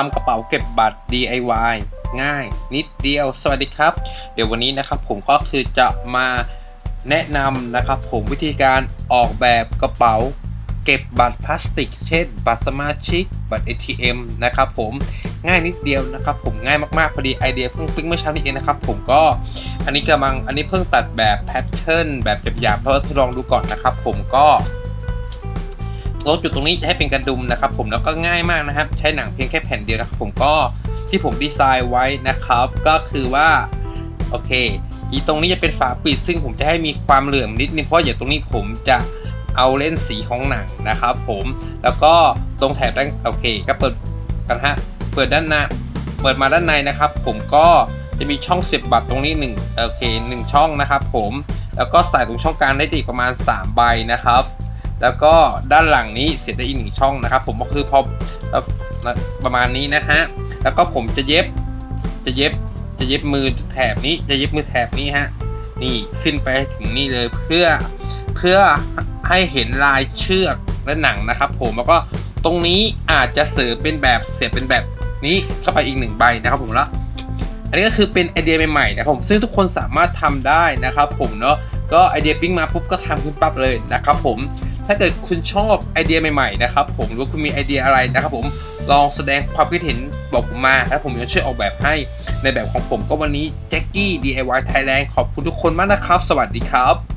ทำกระเป๋าเก็บบัตร DIY ง่าย นิดเดียว สวัสดีครับ เดี๋ยววันนี้นะครับผมก็คือจะมาแนะนำนะครับผมวิธีการออกแบบกระเป๋าเก็บบัตรพลาสติก เช่น บัตรสมาชิก บัตร ATM นะครับผมง่ายนิดเดียวนะครับผมง่ายมากๆพอดีไอเดียเพิ่งปิ๊งเมื่อเช้านี้เองนะครับผมก็อันนี้กำลังอันนี้เพิ่งตัดแบบแพทเทิร์นแบบหยาบๆเพราะทดลองดูก่อนนะครับผมก็ ลดจุดตรงนี้จะให้เป็นกระดุมนะครับ ผมแล้วก็ง่ายมากนะครับ ใช้หนังเพียงแค่แผ่นเดียวนะครับผมก็ที่ผมดีไซน์ไว้นะครับ ก็คือว่าโอเคอีตรงนี้จะเป็นฝาปิดซึ่งผมจะให้มีความเหลื่อมนิดนึงเพราะอย่างตรงนี้ผมจะเอาเล่นสีของหนังนะครับ ผมแล้วก็ตรงแถบด้านโอเค ก็เปิดกันฮะเปิดด้านหน้าเปิดมาด้านในนะครับ ผมก็จะมีช่องเสียบบัตรตรงนี้หนึ่งโอเคหนึ่งช่องนะครับ ผมแล้วก็ใส่ตรงช่องกลางได้อีกประมาณ 3 ใบนะครับ แล้วก็ด้านหลังนี้เสียบได้อีกหนึ่งช่องนะครับ ผมก็คือพอประมาณนี้นะฮะแล้วก็ผมจะเย็บจะเย็บจะเย็บมือแถบนี้จะเย็บมือแถบนี้ฮะนี่ขึ้นไปถึงนี่เลยเพื่อเพื่อให้เห็นลายเชือกและหนังนะครับ ผมแล้วก็ตรงนี้อาจจะเสริมเป็นแบบเสียบเป็นแบบนี้เข้าไปอีกหนึ่งใบนะครับผมแล้วอันนี้ก็คือเป็นไอเดียใหม่ๆนะครับผมซึ่งทุกคนสามารถทำได้นะครับ ผมเนาะก็ไอเดียปิ้งมาปุ๊บก็ทำขึ้นปั๊บเลยนะครับผม ถ้าเกิดคุณชอบไอเดียใหม่ๆนะครับผมหรือว่าคุณมีไอเดียอะไรนะครับผมลองแสดงความคิดเห็นบอกผมมาแล้วผมจะช่วยออกแบบให้ในแบบของผมก็วันนี้แจ็คกี้ DIY Thailand ขอบคุณทุกคนมากนะครับ สวัสดีครับ